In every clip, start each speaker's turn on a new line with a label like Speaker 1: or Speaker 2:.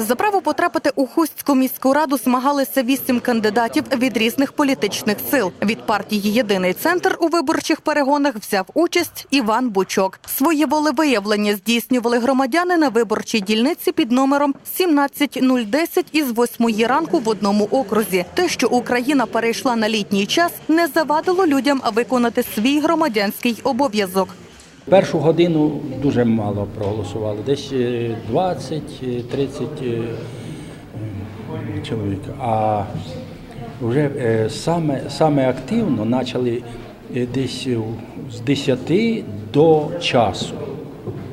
Speaker 1: За право потрапити у Хустську міську раду змагалися вісім кандидатів від різних політичних сил. Від партії Єдиний центр у виборчих перегонах взяв участь Іван Бучок. Своє волевиявлення здійснювали громадяни на виборчій дільниці під номером 17010 із 8 ранку в одному окрузі. Те, що Україна перейшла на літній час, не завадило людям виконати свій громадянський обов'язок.
Speaker 2: Першу годину дуже мало проголосували, десь е, 20-30 е, чоловік. А вже е, саме, саме активно почали е, десь е, з 10 до часу.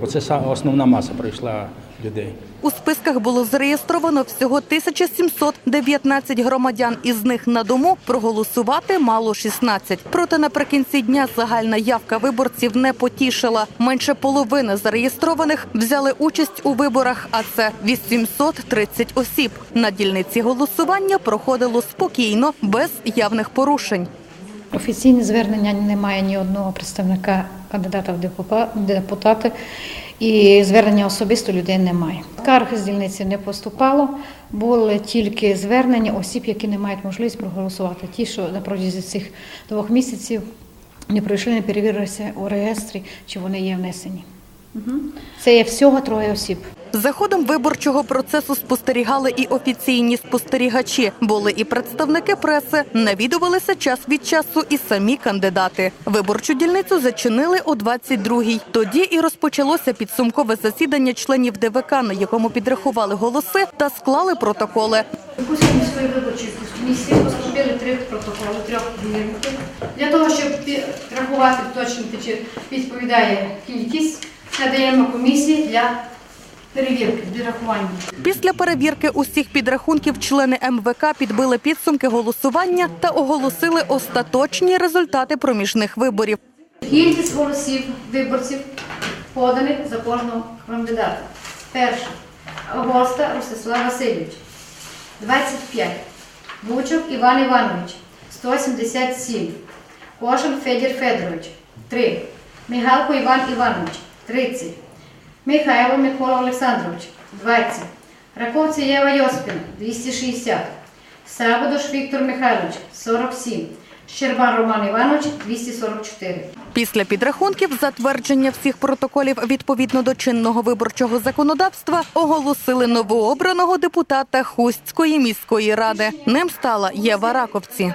Speaker 2: Оце основна маса прийшла людей.
Speaker 1: У списках було зареєстровано всього 1719 громадян. Із них на дому проголосувати мало 16. Проте наприкінці дня загальна явка виборців не потішила. Менше половини зареєстрованих взяли участь у виборах, а це 830 осіб. На дільниці голосування проходило спокійно, без явних порушень.
Speaker 3: Офіційне звернення немає ні одного представника кандидата в депута- депутати, і звернення особисто людей немає. Скарг з дільниці не поступало, були тільки звернення осіб, які не мають можливість проголосувати. Ті, що на протязі цих двох місяців не пройшли, не перевірилися у реєстрі, чи вони є внесені. Це є всього троє осіб.
Speaker 1: За ходом виборчого процесу спостерігали і офіційні спостерігачі. Були і представники преси. Навідувалися час від часу і самі кандидати. Виборчу дільницю зачинили о 22-й. Тоді і розпочалося підсумкове засідання членів ДВК, на якому підрахували голоси та склали протоколи.
Speaker 4: Кузької міської виборчої комісії розробили три протоколи трьох довірників. Для того, щоб рахувати, уточнити, чи відповідає кількість, надаємо комісії для перевірки, для рахування.
Speaker 1: Після перевірки усіх підрахунків члени МВК підбили підсумки голосування та оголосили остаточні результати проміжних виборів.
Speaker 4: Кількість голосів виборців поданих за кожного кандидата. Перше. Госта Ростислав Васильович. 25. Бучук Іван Іванович. 177. Кошин Федір Федорович. 3. Мігалко Іван Іванович. 30. Михайло Микола Олександрович. 20. Раковця Єва Йоспіна. 260. Сабадош Віктор Михайлович. 47. Щербан Роман Іванович 244.
Speaker 1: Після підрахунків затвердження всіх протоколів відповідно до чинного виборчого законодавства оголосили новообраного депутата Хустської міської ради. Ним стала Єва Раковці.